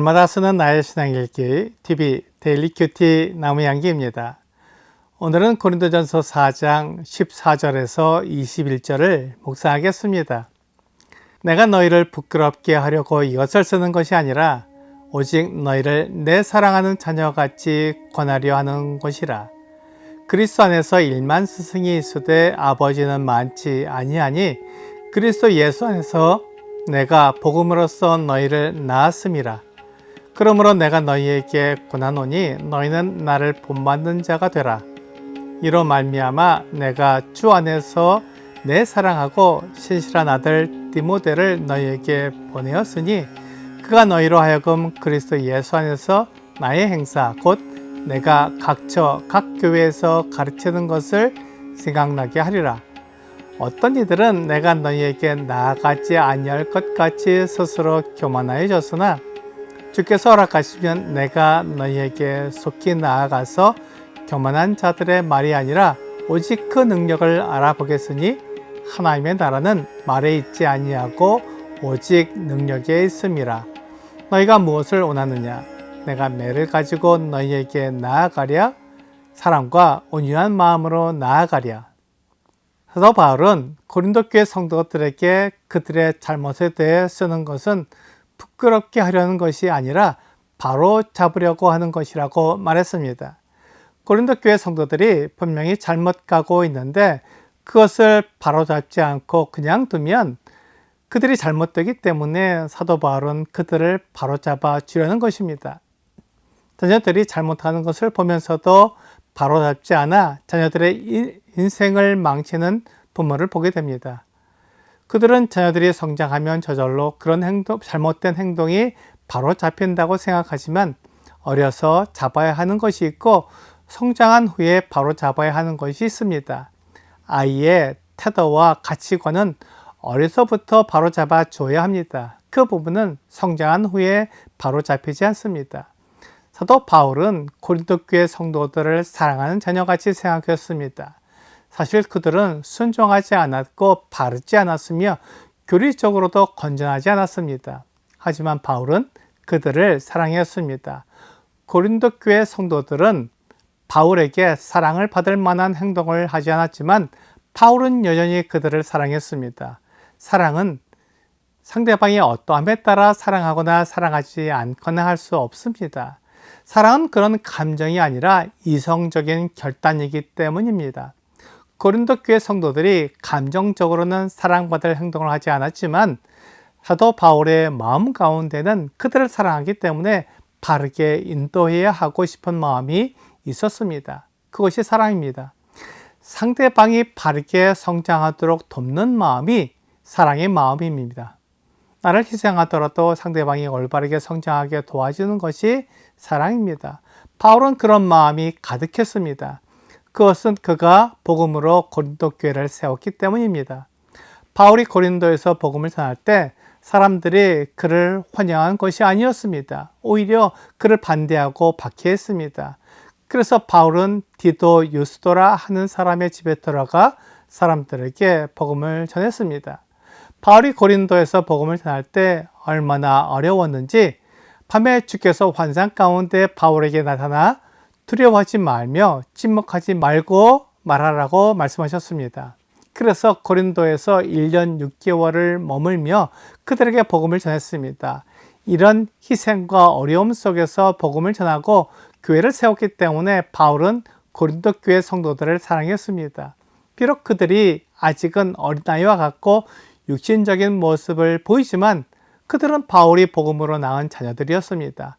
날마다 쓰는 나의 신앙 읽기 TV 데일리 큐티 나무양기입니다. 오늘은 고린도전서 4장 14절에서 21절을 묵상하겠습니다. 내가 너희를 부끄럽게 하려고 이것을 쓰는 것이 아니라 오직 너희를 내 사랑하는 자녀같이 권하려 하는 것이라. 그리스도 안에서 일만 스승이 있으되 아버지는 많지 아니하니 그리스도 예수 안에서 내가 복음으로써 너희를 낳았음이라. 그러므로 내가 너희에게 권하노니 너희는 나를 본받는 자가 되라. 이로 말미암아 내가 주 안에서 내 사랑하고 신실한 아들 디모데를 너희에게 보내었으니 그가 너희로 하여금 그리스도 예수 안에서 나의 행사 곧 내가 각처 각 교회에서 가르치는 것을 생각나게 하리라. 어떤 이들은 내가 너희에게 나아가지 아니할 것 같이 스스로 교만하여 졌으나 주께서 허락하시면 내가 너희에게 속히 나아가서 교만한 자들의 말이 아니라 오직 그 능력을 알아보겠으니 하나님의 나라는 말에 있지 아니하고 오직 능력에 있음이라. 너희가 무엇을 원하느냐? 내가 매를 가지고 너희에게 나아가랴? 사랑과 온유한 마음으로 나아가랴? 사도 바울은 고린도 교회 성도들에게 그들의 잘못에 대해 쓰는 것은 부끄럽게 하려는 것이 아니라 바로 잡으려고 하는 것이라고 말했습니다. 고린도 교회 성도들이 분명히 잘못 가고 있는데 그것을 바로 잡지 않고 그냥 두면 그들이 잘못되기 때문에 사도 바울은 그들을 바로 잡아 주려는 것입니다. 자녀들이 잘못하는 것을 보면서도 바로 잡지 않아 자녀들의 인생을 망치는 부모를 보게 됩니다. 그들은 자녀들이 성장하면 저절로 그런 행동, 잘못된 행동이 바로 잡힌다고 생각하지만 어려서 잡아야 하는 것이 있고 성장한 후에 바로 잡아야 하는 것이 있습니다. 아이의 태도와 가치관은 어려서부터 바로 잡아 줘야 합니다. 그 부분은 성장한 후에 바로 잡히지 않습니다. 사도 바울은 고린도 교회 성도들을 사랑하는 자녀같이 생각했습니다. 사실 그들은 순종하지 않았고 바르지 않았으며 교리적으로도 건전하지 않았습니다. 하지만 바울은 그들을 사랑했습니다. 고린도 교회 성도들은 바울에게 사랑을 받을 만한 행동을 하지 않았지만 바울은 여전히 그들을 사랑했습니다. 사랑은 상대방이 어떠함에 따라 사랑하거나 사랑하지 않거나 할 수 없습니다. 사랑은 그런 감정이 아니라 이성적인 결단이기 때문입니다. 고린도 교회 성도들이 감정적으로는 사랑받을 행동을 하지 않았지만 사도 바울의 마음 가운데는 그들을 사랑하기 때문에 바르게 인도해야 하고 싶은 마음이 있었습니다. 그것이 사랑입니다. 상대방이 바르게 성장하도록 돕는 마음이 사랑의 마음입니다. 나를 희생하더라도 상대방이 올바르게 성장하게 도와주는 것이 사랑입니다. 바울은 그런 마음이 가득했습니다. 그것은 그가 복음으로 고린도 교회를 세웠기 때문입니다. 바울이 고린도에서 복음을 전할 때 사람들이 그를 환영한 것이 아니었습니다. 오히려 그를 반대하고 박해했습니다. 그래서 바울은 디도 유스도라 하는 사람의 집에 들어가 사람들에게 복음을 전했습니다. 바울이 고린도에서 복음을 전할 때 얼마나 어려웠는지 밤에 주께서 환상 가운데 바울에게 나타나 두려워하지 말며 침묵하지 말고 말하라고 말씀하셨습니다. 그래서 고린도에서 1년 6개월을 머물며 그들에게 복음을 전했습니다. 이런 희생과 어려움 속에서 복음을 전하고 교회를 세웠기 때문에 바울은 고린도 교회 성도들을 사랑했습니다. 비록 그들이 아직은 어린아이와 같고 육신적인 모습을 보이지만 그들은 바울이 복음으로 낳은 자녀들이었습니다.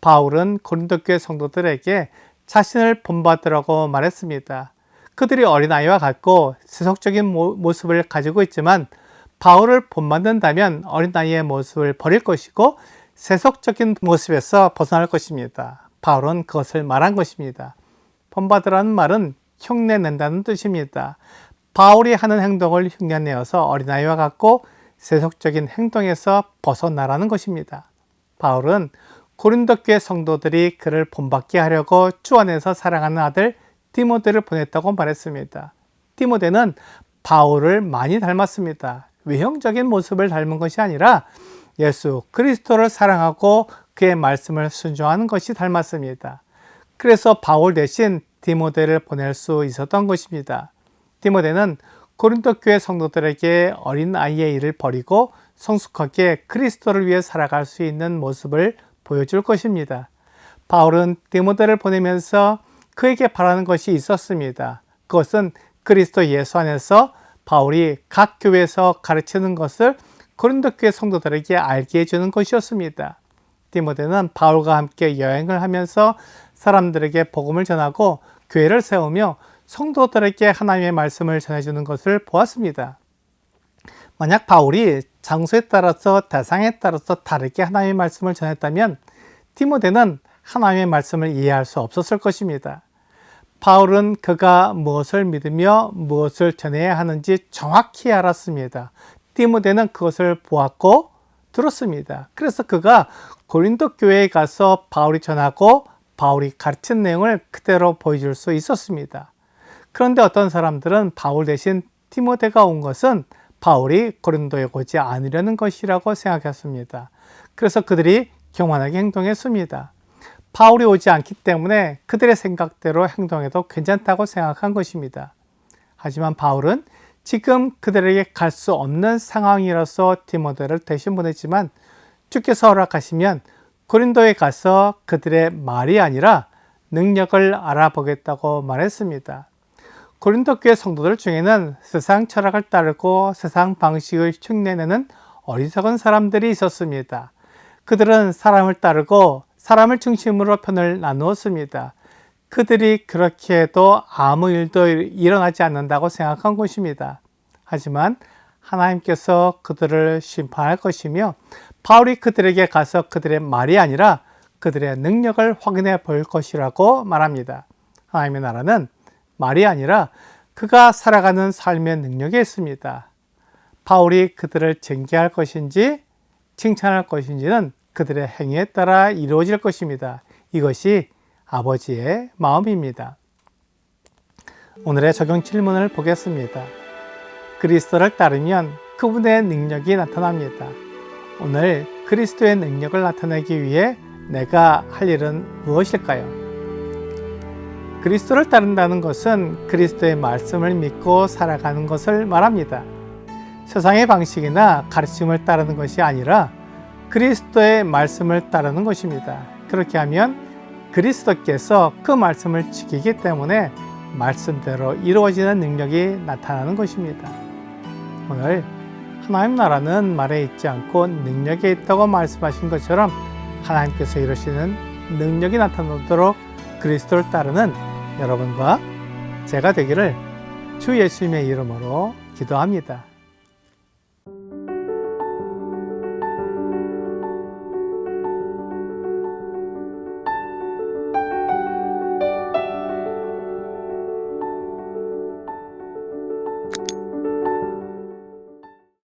바울은 고린도 교회 성도들에게 자신을 본받으라고 말했습니다. 그들이 어린아이와 같고 세속적인 모습을 가지고 있지만 바울을 본받는다면 어린아이의 모습을 버릴 것이고 세속적인 모습에서 벗어날 것입니다. 바울은 그것을 말한 것입니다. 본받으라는 말은 흉내낸다는 뜻입니다. 바울이 하는 행동을 흉내내어서 어린아이와 같고 세속적인 행동에서 벗어나라는 것입니다. 바울은 고린도 교회 성도들이 그를 본받게 하려고 주 안에서 사랑하는 아들 디모데를 보냈다고 말했습니다. 디모데는 바울을 많이 닮았습니다. 외형적인 모습을 닮은 것이 아니라 예수 그리스도를 사랑하고 그의 말씀을 순종하는 것이 닮았습니다. 그래서 바울 대신 디모데를 보낼 수 있었던 것입니다. 디모데는 고린도 교회 성도들에게 어린 아이의 일을 버리고 성숙하게 그리스도를 위해 살아갈 수 있는 모습을 보여줄 것입니다. 바울은 디모데를 보내면서 그에게 바라는 것이 있었습니다. 그것은 그리스도 예수 안에서 바울이 각 교회에서 가르치는 것을 고린도 교회 성도들에게 알게 해주는 것이었습니다. 디모데는 바울과 함께 여행을 하면서 사람들에게 복음을 전하고 교회를 세우며 성도들에게 하나님의 말씀을 전해주는 것을 보았습니다. 만약 바울이 장소에 따라서 대상에 따라서 다르게 하나님의 말씀을 전했다면 디모데는 하나님의 말씀을 이해할 수 없었을 것입니다. 바울은 그가 무엇을 믿으며 무엇을 전해야 하는지 정확히 알았습니다. 디모데는 그것을 보았고 들었습니다. 그래서 그가 고린도 교회에 가서 바울이 전하고 바울이 가르친 내용을 그대로 보여줄 수 있었습니다. 그런데 어떤 사람들은 바울 대신 디모데가 온 것은 바울이 고린도에 오지 않으려는 것이라고 생각했습니다. 그래서 그들이 교만하게 행동했습니다. 바울이 오지 않기 때문에 그들의 생각대로 행동해도 괜찮다고 생각한 것입니다. 하지만 바울은 지금 그들에게 갈 수 없는 상황이라서 디모데를 대신 보냈지만 주께서 허락하시면 고린도에 가서 그들의 말이 아니라 능력을 알아보겠다고 말했습니다. 고린도 교회 성도들 중에는 세상 철학을 따르고 세상 방식을 흉내내는 어리석은 사람들이 있었습니다. 그들은 사람을 따르고 사람을 중심으로 편을 나누었습니다. 그들이 그렇게 해도 아무 일도 일어나지 않는다고 생각한 것입니다. 하지만 하나님께서 그들을 심판할 것이며 바울이 그들에게 가서 그들의 말이 아니라 그들의 능력을 확인해 볼 것이라고 말합니다. 하나님의 나라는 말이 아니라 그가 살아가는 삶의 능력에 있습니다. 바울이 그들을 징계할 것인지 칭찬할 것인지는 그들의 행위에 따라 이루어질 것입니다. 이것이 아버지의 마음입니다. 오늘의 적용 질문을 보겠습니다. 그리스도를 따르면 그분의 능력이 나타납니다. 오늘 그리스도의 능력을 나타내기 위해 내가 할 일은 무엇일까요? 그리스도를 따른다는 것은 그리스도의 말씀을 믿고 살아가는 것을 말합니다. 세상의 방식이나 가르침을 따르는 것이 아니라 그리스도의 말씀을 따르는 것입니다. 그렇게 하면 그리스도께서 그 말씀을 지키기 때문에 말씀대로 이루어지는 능력이 나타나는 것입니다. 오늘 하나님 나라는 말에 있지 않고 능력에 있다고 말씀하신 것처럼 하나님께서 이루시는 능력이 나타나도록 그리스도를 따르는 여러분과 제가 되기를 주 예수님의 이름으로 기도합니다.